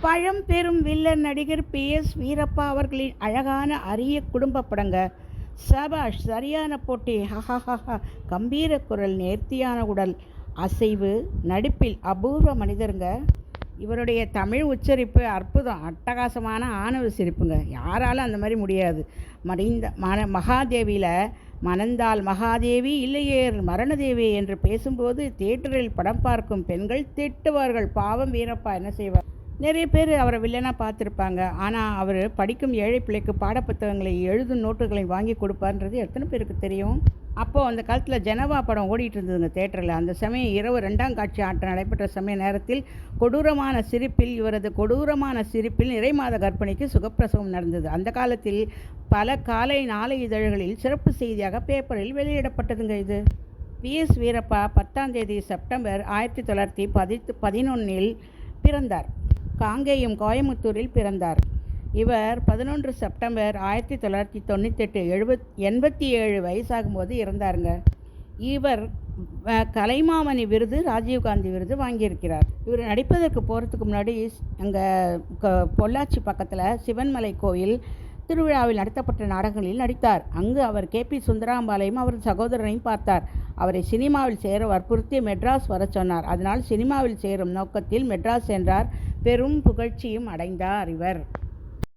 பழம்பெரும் வில்லன் நடிகர் B. S. Veerappa அவர்களின் அழகான அரிய குடும்ப படங்க. சபாஷ் சரியான போட்டி. ஹஹஹஹா கம்பீர குரல் நேர்த்தியான உடல். அசைவு நடிப்பில் அபூர்வ மனிதருங்க. இவருடைய தமிழ் உச்சரிப்பு அற்புதம். அட்டகாசமான ஆணவ சிரிப்புங்க. யாராலும் அந்த மாதிரி முடியாது. மறைந்த மன மகாதேவியில் மணந்தால் மகாதேவி இல்லையேர் மரணதேவி என்று பேசும்போது தியேட்டரில் படம் பார்க்கும் பெண்கள் திட்டுவார்கள். பாவம் வீரப்பா என்ன செய்வார்? நிறைய பேர் அவரை வில்லனாக பார்த்துருப்பாங்க. ஆனால் அவர் படிக்கும் ஏழை பிள்ளைக்கு பாடப்புத்தகங்களை எழுதும் நோட்டுகளை வாங்கி கொடுப்பார்ன்றது எத்தனை பேருக்கு தெரியும்? அப்போது அந்த காலத்தில் ஜனவா படம் ஓடிட்டு இருந்ததுங்க தேட்டரில் அந்த சமயம் இரவு ரெண்டாம் காட்சி ஆட்டம் நடைபெற்ற சமய நேரத்தில் கொடூரமான சிரிப்பில் இவரது கொடூரமான சிரிப்பில் நிறைமாத கர்ப்பிணிக்கு சுகப்பிரசவம் நடந்தது. அந்த காலத்தில் பல காலை நாளை இதழ்களில் சிறப்பு செய்தியாக பேப்பரில் வெளியிடப்பட்டதுங்க இது. பிஎஸ் வீரப்பா பத்தாம் தேதி செப்டம்பர் ஆயிரத்தி தொள்ளாயிரத்தி பதி பதினொன்றில் பிறந்தார். காங்கேயம் கோயமுத்தூரில் பிறந்தார். இவர் பதினொன்று செப்டம்பர் ஆயிரத்தி தொள்ளாயிரத்தி தொண்ணூத்தெட்டு எழுபத் எண்பத்தி ஏழு வயசாகும்போது இறந்தாருங்க. இவர் கலைமாமணி விருது ராஜீவ்காந்தி விருது வாங்கியிருக்கிறார். இவர் நடிப்பதற்கு போகிறதுக்கு முன்னாடி அங்கே பொள்ளாச்சி பக்கத்தில் சிவன்மலை கோயில் திருவிழாவில் நடத்தப்பட்ட நாடகங்களில் நடித்தார். அங்கு அவர் கே. பி. சுந்தராம்பாலையும் அவரது சகோதரனையும் பார்த்தார். அவரை சினிமாவில் சேர வற்புறுத்தி மெட்ராஸ் வரச் சொன்னார். அதனால் சினிமாவில் சேரும் நோக்கத்தில் மெட்ராஸ் சென்றார். பெரும் புகழ்ச்சியும் அடைந்தார் இவர்.